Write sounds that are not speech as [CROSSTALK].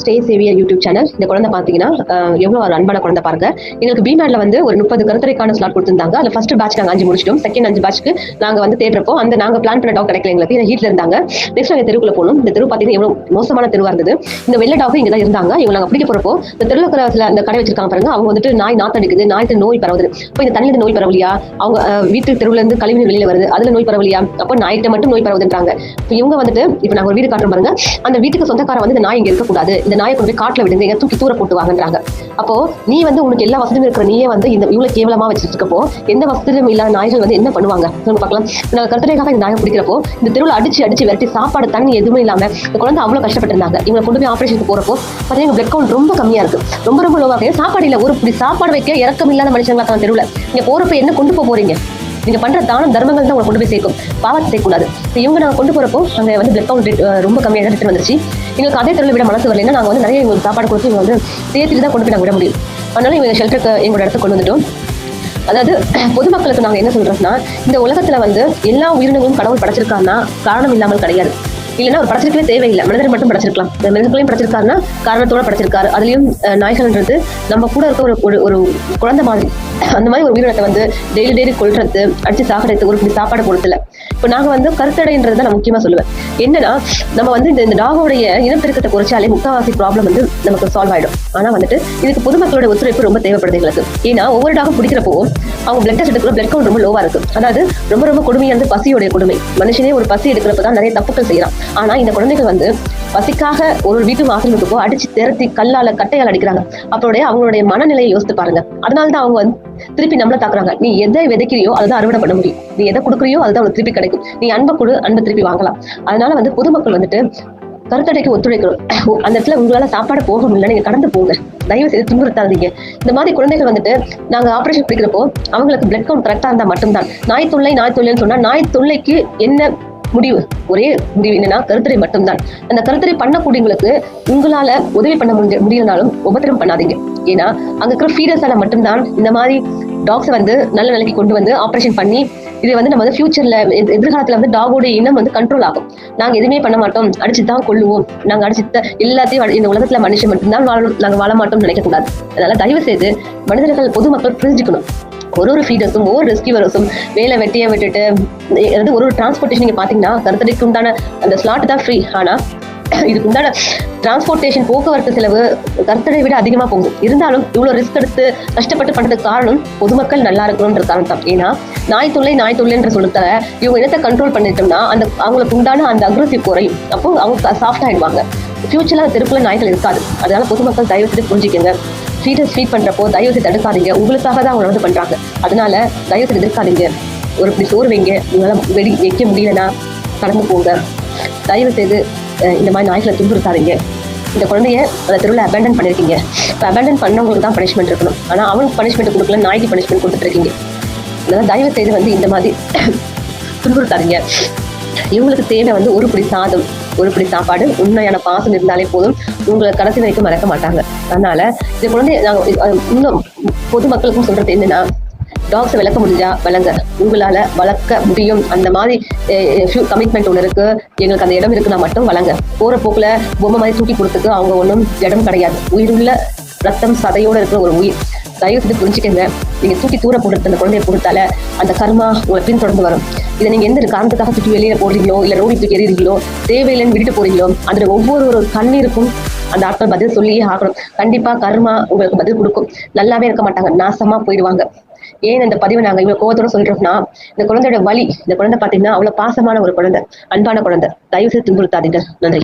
Stay Xavier YouTube channel. இந்த குழந்தை பார்த்தீங்கன்னா எவ்வளோ ஒரு அன்பான குழந்தை பாருங்க. எங்களுக்கு பிமேட்ல வந்து ஒரு முப்பது கருத்துரைக்கான ஸ்லாட் கொடுத்திருந்தாங்க. அதில் ஃபர்ஸ்ட் பேட்ச் நாங்கள் அஞ்சு முடிச்சிட்டோம். செகண்ட் அஞ்சு பேட்ச்க்கு நாங்கள் வந்து தேடுறப்போ அந்த நாங்கள் பிளான் பண்ண டாக் கிடைக்கல எங்களுக்கு. ஏன்னா ஹீட்ல இருந்தாங்க. நெக்ஸ்ட் நாங்கள் தெருக்குள்ள போனோம். இந்த தெரு பார்த்தீங்கன்னா எவ்வளோ மோசமான தெருவா இருந்தது. இந்த வெள்ளை டாக் இங்கே தான் இருந்தாங்க. இவங்க நாங்கள் பிடிக்க போறப்போ இந்த தெருவில் இருக்கிற சில அந்த கடை வச்சிருக்காங்க பாருங்க. அவங்க வந்துட்டு நாய் நாத்தடிக்குது நாய்க்கு நோய் பரவுது. இப்போ இந்த தண்ணியில நோய் பரவலியா? அவங்க வீட்டு தெருவுல இருந்து கழிவு வெளியில வருது. அதுல நோய் பரவலியா? அப்போ நாய்கிட்ட மட்டும் நோய் பரவுதுன்றாங்க. இப்போ இவங்க வந்துட்டு இப்போ நாங்கள் ஒரு வீடு காட்டுறோம் பாருங்க. அந்த வீட்டுக்கு சொந்தக்காரன் வந்து இந்த நாய் இங்க இருக்கக்கூடாது. இந்த நாயை கொண்டு போய் காட்டில் விடுங்க. எங்க தூக்கி தூர போட்டு வாங்கன்றாங்க அப்போ நீ வந்து உனக்கு எல்லா வசதியும் இருக்கிற நீயே வந்து இந்த இவ்வளவு கேவலமா வச்சுட்டு இருக்கப்போ எந்த வசதியும் இல்லாத நாய்கள் வந்து என்ன பண்ணுவாங்க? சொல்லுங்க பார்க்கலாம். நாங்கள் கருத்துரைக்காக இந்த நாயை பிடிக்கிறப்போ இந்த தெருவில் அடிச்சு அடிச்சு விரட்டி சாப்பாடு தண்ணி எதுவுமே இல்லாம இந்த குழந்தை அவ்வளவு கஷ்டப்பட்டிருந்தாங்க. இவங்க கொண்டு போய் ஆபரேஷனுக்கு போறப்போ பார்த்தீங்கன்னா பிளட் கவுண்ட் ரொம்ப கம்மியா இருக்கு. ரொம்ப ரொம்ப லோவாக இருக்கு. சாப்பாடு இல்லை ஒரு இப்படி சாப்பாடு வைக்க இறக்கம் இல்லாத மனுஷங்களா தான் தெருவில். நீங்க போறப்ப என்ன கொண்டு போக போறீங்க? நீங்க பண்ற தானம் தர்மங்கள் தான் உங்களை கொண்டு போய் சேர்க்கும். பாவத்தை சேர்க்கக்கூடாது. இவங்க நாங்கள் கொண்டு போறப்போ அங்கே வந்து பிளட் கவுண்ட் ரொம்ப கம்மியாக எடுத்துட்டு வந்துருச்சு. எங்களுக்கு அதே தெருவில் விட மனசு வரலைன்னா நாங்கள் வந்து நிறைய இவங்களுக்கு சாப்பாடு கொடுத்து இவங்க வந்து சேர்த்துட்டு தான் கொண்டு போய் நாங்கள் விட முடியும். அதனால இவங்க ஷெல்டருக்கு எங்களோட இடத்துக்கு கொண்டு வந்துட்டோம். அதாவது பொதுமக்களுக்கு நாங்கள் என்ன சொல்றோம்னா இந்த உலகத்துல வந்து எல்லா உயிரினங்களும் கடவுள் படைச்சிருக்காருன்னா காரணம் இல்லாமல் கிடையாது. இல்லைன்னா ஒரு படைச்சிருக்கவே தேவையில்லை. மனிதர் மட்டும் படைச்சிருக்கலாம். இந்த படைச்சிருக்காருன்னா காரணத்தோட படைச்சிருக்காரு. அதுலயும் நாய்கள்ன்றது நம்ம கூட இருக்க ஒரு ஒரு குழந்தை மாதிரி. அந்த மாதிரி ஒரு உயிரினத்தை வந்து டெய்லி டெய்லி கொள்றது அடிச்சு சாப்பிடுறது ஒரு சாப்பாடு கொடுத்துல இப்போ நாங்க வந்து கருத்தடைன்றது தான் நான் முக்கியமா சொல்லுவேன். என்னன்னா நம்ம வந்து இந்த இந்த டாகோடைய இனப்பெருக்கத்தை குறைச்சாலே முக்காவாசி ப்ராப்ளம் வந்து நமக்கு சால்வ் ஆயிடும். ஆனா வந்துட்டு இதுக்கு பொதுமக்களோட ஒத்துழைப்பு ரொம்ப தேவைப்படுது எங்களுக்கு. ஏன்னா ஒவ்வொரு டாகம் பிடிக்கிறப்போ அவங்க பிளட் டெஸ்ட் எடுக்கிற பிளட் கவுண்ட் ரொம்ப லோவா இருக்கு. அதாவது ரொம்ப ரொம்ப கொடுமையானது பசியோடைய கொடுமை. மனுஷனே ஒரு பசி எடுக்கிறப்ப தான் நிறைய தப்புகள் செய்யறான். ஆனா இந்த குழந்தைகள் வந்து பசிக்காக ஒரு ஒரு வீட்டு வாசல் இருக்கோ அடிச்சு திரத்தி கல்லால கட்டையால் அடிக்கிறாங்க. அப்போடைய அவங்களுடைய மனநிலையை யோசித்து பாருங்க. அதனால தான் அவங்க வந்து திருப்பி நம்மள தாக்குறாங்க. நீ எதை விதைக்கிறியோ அதுதான் அறுவடை பண்ண முடியும். நீ எதை கொடுக்குறியோ அதுதான் உனக்கு திருப்பி கிடைக்கும். நீ அன்பை கொடு அன்பை திருப்பி வாங்கலாம். அதனால வந்து பொதுமக்கள் வந்துட்டு கருத்தடைக்கு ஒத்துழைக்கணும். அந்த இடத்துல உங்களால சாப்பாடு போக முடியல நீங்க கடந்து போங்க. தயவு செய்து துன்புறுத்தாதீங்க. இந்த மாதிரி குழந்தைகள் வந்துட்டு நாங்க ஆபரேஷன் பிடிக்கிறப்போ அவங்களுக்கு பிளட் கவுண்ட் கரெக்டா இருந்தா மட்டும்தான். நாய் தொல்லை நாய் தொல்லைன்னு சொன்னா நாய் தொல்லைக்கு என்ன முடிவு. ஒரே முடிவு என்னன்னா கருத்தரை மட்டும்தான். அந்த கருத்தரை பண்ணக்கூடியவங்களுக்கு உங்களால உதவி பண்ண முடிஞ்ச முடியலனாலும் உபத்திரம் பண்ணாதீங்க. ஏன்னா அங்க இருக்கிற ஃபீடர்ஸால மட்டும்தான் இந்த மாதிரி டாக்ஸை வந்து நல்ல நிலைக்கு கொண்டு வந்து ஆப்ரேஷன் பண்ணி இது வந்து நம்ம வந்து ஃபியூச்சர்ல எதிர்காலத்துல வந்து டாகோட இனம் வந்து கண்ட்ரோல் ஆகும். நாங்க எதுவுமே பண்ண மாட்டோம். அடிச்சு தான் கொள்ளுவோம் நாங்க அடிச்சு எல்லாத்தையும் இந்த உலகத்துல மனுஷன் மட்டும்தான் வாழணும். நாங்க வாழ மாட்டோம்னு நினைக்க கூடாது அதனால தயவு செய்து மனிதர்கள் பொதுமக்கள் புரிஞ்சுக்கணும். ஒரு ஒரு ஃபீடர்ஸும் ஒவ்வொரு ரெஸ்கியூவர்ஸும் வேலை வெட்டியை விட்டுட்டு அதாவது ஒரு ஒரு டிரான்ஸ்போர்ட்டேஷன் நீங்கள் பார்த்தீங்கன்னா கருத்தடைக்கு உண்டான அந்த ஸ்லாட் தான் ஃப்ரீ ஆனால் இதுக்கு உண்டான டிரான்ஸ்போர்ட்டேஷன் போக்குவரத்து செலவு கருத்தடை விட அதிகமாக போகும் இருந்தாலும் இவ்வளோ ரிஸ்க் எடுத்து கஷ்டப்பட்டு பண்றதுக்கு காரணம் பொதுமக்கள் நல்லா இருக்கணும்ன்ற காரணம் தான். ஏன்னா நாய் தொல்லை நாய் தொல்லைன்ற சொல்லுறத இவங்க இடத்த கண்ட்ரோல் பண்ணிட்டோம்னா அந்த அவங்களுக்கு உண்டான அந்த அக்ரஸிவ் குறையும். அப்போ அவங்க சாஃப்ட் ஆகிடுவாங்க ஃபியூச்சரில் தெருக்குள்ள நாய்கள் இருக்காது. அதனால பொதுமக்கள் தயவு செய்து புரிஞ்சுக்கங்க. ஸ்ட்ரீட்டை ஸ்வீட் பண்ணுறப்போ தயவு செய்து தடுக்காதீங்க. உங்களுக்காக தான் அவங்க வந்து பண்ணுறாங்க அதனால தயவு செய்து எதிர்க்காதீங்க. ஒரு இப்படி சோறு வைங்க. உங்களால் வெடி வைக்க முடியலன்னா கடந்து போங்க. தயவு செய்து இந்த மாதிரி நாய்களை துன்புறுத்தாதீங்க. இந்த குழந்தைய அந்த தெருவில் அபேண்டன் பண்ணியிருக்கீங்க இப்போ அபேண்டன் பண்ணவங்களுக்கு தான் பனிஷ்மெண்ட் இருக்கணும். ஆனால் அவனுக்கு பனிஷ்மெண்ட் கொடுக்கல நாய்க்கு பனிஷ்மெண்ட் கொடுத்துட்டு இருக்கீங்க. அதனால தயவு செய்து வந்து இந்த மாதிரி [COUGHS] துன்புறுத்தாதீங்க. இவங்களுக்கு தேவை வந்து ஒரு பிடி சாதம் ஒரு பிடி சாப்பாடு உண்மையான பாசம் இருந்தாலே போதும். உங்களை கடைசி வரைக்கும் மறக்க மாட்டாங்க. அதனால இந்த குழந்தை நாங்கள் இன்னும் பொதுமக்களுக்கும் சொல்றது என்னன்னா டாக்ஸை விளக்க முடிஞ்சா வளங்க உங்களால வளர்க்க முடியும். அந்த மாதிரி கமிட்மெண்ட் ஒன்று இருக்கு. எங்களுக்கு அந்த இடம் இருக்குன்னா மட்டும் வளங்க போற போக்குல பொம்மை மாதிரி தூக்கி கொடுத்துக்கு அவங்க ஒன்றும் இடம் கிடையாது. உயிருள்ள ரத்தம் சதையோட இருக்கிற ஒரு உயிர். தயவு செய்து புரிஞ்சுக்கங்க. நீங்க தூக்கி தூர போடுறது அந்த குழந்தைய கொடுத்தால அந்த கர்மா உங்களை பின்தொடர்ந்து வரும். இதை நீங்க எந்த காரணத்துக்காக தூக்கி வெளியில போடுறீங்களோ இல்ல ரோடி தூக்கி எறிகிறீங்களோ தேவையில்லைன்னு விட்டுட்டு போறீங்களோ அதுல ஒவ்வொரு ஒரு கண்ணீருக்கும் அந்த ஆட்கள் பதில் சொல்லியே ஆகணும். கண்டிப்பா கர்மா உங்களுக்கு பதில் கொடுக்கும். நல்லாவே இருக்க மாட்டாங்க. நாசமா போயிடுவாங்க. ஏன் இந்த பதிவை நாங்க இவ்வளவு கோவத்தோட சொல்றோம்னா இந்த குழந்தையோட வலி இந்த குழந்தை பாத்தீங்கன்னா அவ்வளவு பாசமான ஒரு குழந்தை அன்பான குழந்தை. தயவு செய்து துன்புறுத்தாதீங்க. நன்றி.